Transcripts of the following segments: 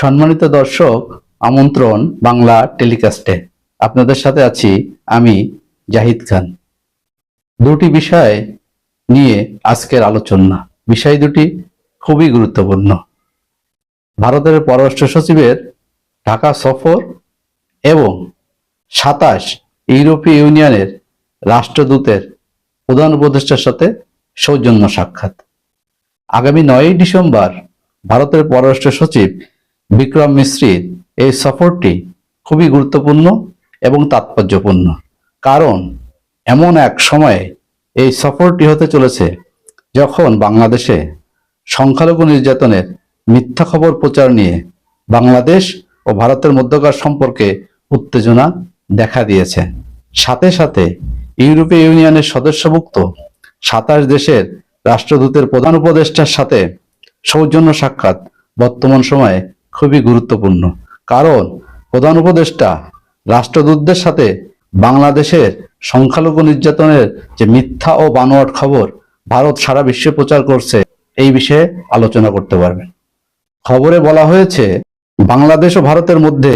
সম্মানিত দর্শক, আমন্ত্রণ বাংলা টেলিকাস্টে। আপনাদের সাথে আছি আমি জাহিদ খান। দুটি বিষয় নিয়ে আজকের আলোচনা। বিষয় দুটি খুবই গুরুত্বপূর্ণ। ভারতের পররাষ্ট্র সচিবের ঢাকা সফর এবং সাতাশ ইউরোপীয় ইউনিয়নের রাষ্ট্রদূতের প্রধান উপদেষ্টার সাথে সৌজন্য সাক্ষাৎ। আগামী নয়ই ডিসেম্বর ভারতের পররাষ্ট্র সচিব বিক্রম মিশ্রির এই সফরটি খুবই গুরুত্বপূর্ণ এবং তাৎপর্যপূর্ণ। কারণ এমন এক সময়ে এই সফরটি হতে চলেছে যখন বাংলাদেশে সংখ্যালঘু নির্যাতনের মিথ্যা খবর প্রচার নিয়ে বাংলাদেশ ও ভারতের মধ্যকার সম্পর্কে উত্তেজনা দেখা দিয়েছে। সাথে সাথে ইউরোপীয় ইউনিয়নের সদস্যভুক্ত সাতাশ দেশের রাষ্ট্রদূতের প্রধান উপদেষ্টার সাথে সৌজন্য সাক্ষাৎ বর্তমান সময়ে খুবই গুরুত্বপূর্ণ। কারণ প্রধান উপদেষ্টা রাষ্ট্রদূতদের সাথে বাংলাদেশের সংখ্যালঘু নির্যাতনের যে মিথ্যা ও বানোয়াট খবর ভারত সারা বিশ্বে প্রচার করছে, এই বিষয়ে আলোচনা করতে পারবেন। খবরে বলা হয়েছে, বাংলাদেশ ও ভারতের মধ্যে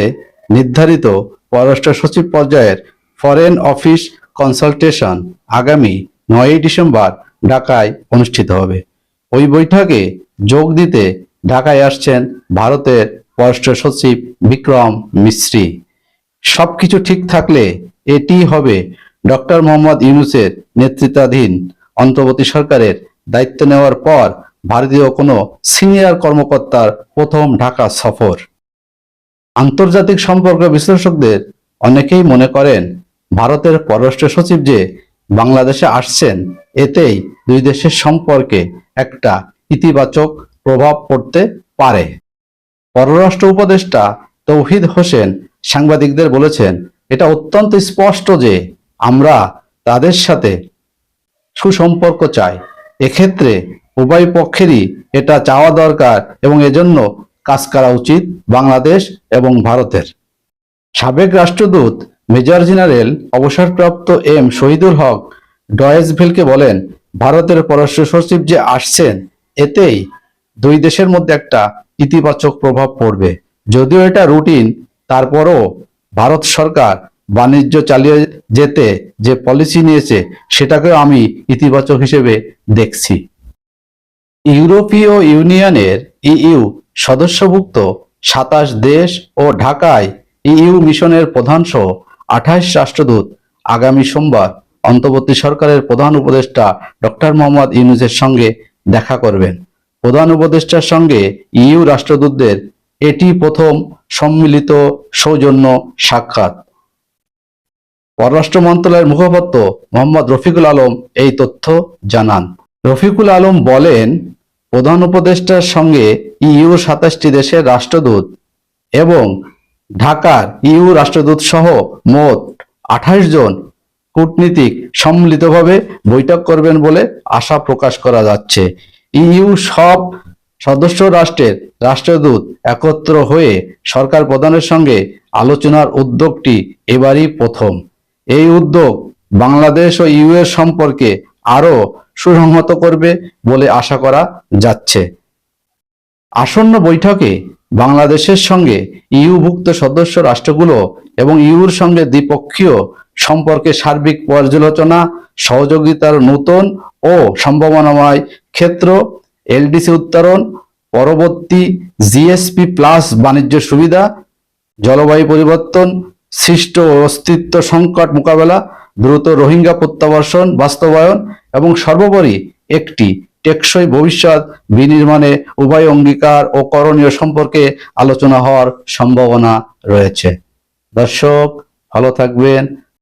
নির্ধারিত পররাষ্ট্র সচিব পর্যায়ের ফরেন অফিস কনসালটেশন আগামী নয়ই ডিসেম্বর ঢাকায় অনুষ্ঠিত হবে। ওই বৈঠকে যোগ দিতে ঢাকায় আসছেন ভারতের পররাষ্ট্র সচিব বিক্রম মিশ্রি সবকিছু ঠিক থাকলে এটি হবে ডক্টর মোহাম্মদ ইউনুসের নেতৃত্বাধীন অন্তর্বর্তী সরকারের দায়িত্ব নেওয়ার পর ভারতীয় কোনো সিনিয়র কর্মকর্তার প্রথম ঢাকা সফর। আন্তর্জাতিক সম্পর্ক বিশ্লেষকদের অনেকেই মনে করেন ভারতের পররাষ্ট্র সচিব যে বাংলাদেশে আসছেন, এতেই দুই দেশের সম্পর্কে একটা ইতিবাচক প্রভাব পড়তে পারে। পররাষ্ট্র উপদেষ্টা তৌহিদ হোসেন সাংবাদিকদের বলেছেন, এটা অত্যন্ত স্পষ্ট যে আমরা তাদের সাথে সুসম্পর্ক চাই। এক্ষেত্রে উভয় পক্ষেরই এটা চাওয়া দরকার এবং এজন্য কাজ করা উচিত বাংলাদেশ এবং ভারতের। সাবেক রাষ্ট্রদূত, মেজর জেনারেল, অবসরপ্রাপ্ত এম শহীদুল হক ডয়েসভেলকে বলেন, ভারতের পররাষ্ট্র সচিব যে আসছেন, এতেই দুই দেশের মধ্যে একটা ইতিবাচক প্রভাব পড়বে। যদিও এটা রুটিন, তারপরও ভারত সরকার বাণিজ্য চালিয়ে যেতে যে পলিসি নিয়েছে, সেটাকেও আমি ইতিবাচক হিসেবে দেখছি। ইউরোপীয় ইউনিয়নের ইইউ সদস্যভুক্ত সাতাশ দেশ ও ঢাকায় ইইউ মিশনের প্রধান সহ আঠাশ রাষ্ট্রদূত আগামী সোমবার অন্তর্বর্তী সরকারের প্রধান উপদেষ্টা ডক্টর মোহাম্মদ ইউনুসের সঙ্গে দেখা করবেন। প্রধান উপদেষ্টার সঙ্গে ইইউ রাষ্ট্রদূতদের এটি প্রথম সম্মিলিত সৌজন্য সাক্ষাৎ। পররাষ্ট্র মন্ত্রণালয়ের মুখপাত্র মোহাম্মদ রফিকুল আলম এই তথ্য জানান। রফিকুল আলম বলেন, প্রধান উপদেষ্টার সঙ্গে ইইউ সাতাশটি দেশের রাষ্ট্রদূত এবং ঢাকার ইউ রাষ্ট্রদূত সহ মোট আঠাশ জন কূটনীতিক সম্মিলিতভাবে বৈঠক করবেন বলে আশা প্রকাশ করা যাচ্ছে। ইইউ সব সদস্য রাষ্ট্রের রাষ্ট্রদূত একত্র হয়ে সরকার প্রধানের সঙ্গে আলোচনার উদ্যোগটি এবারই প্রথম। এই উদ্যোগ বাংলাদেশ ও ইউ এর সম্পর্কে আরও সুসংহত করবে বলে আশা করা যাচ্ছে। আসন্ন বৈঠকে বাংলাদেশের সঙ্গে ইউভুক্ত সদস্য রাষ্ট্রগুলো এবং ইউর সঙ্গে দ্বিপক্ষীয় সম্পর্কে সার্বিক পর্যালোচনা, সহযোগিতার নতুন ও সম্ভাবনাময় ক্ষেত্র, এলডিসি উত্তরণ, পরবর্তী জিএসপি প্লাস বাণিজ্য সুবিধা, জলবায়ু পরিবর্তন, সৃষ্ট অস্তিত্ব সংকট মোকাবেলা, দ্রুত রোহিঙ্গা প্রত্যাবর্ষণ বাস্তবায়ন এবং সর্বোপরি একটি টেকসই ভবিষ্যৎ বিনির্মাণে উভয় অঙ্গীকার ও করণীয় সম্পর্কে আলোচনা হওয়ার সম্ভাবনা রয়েছে। দর্শক, ভালো থাকবেন।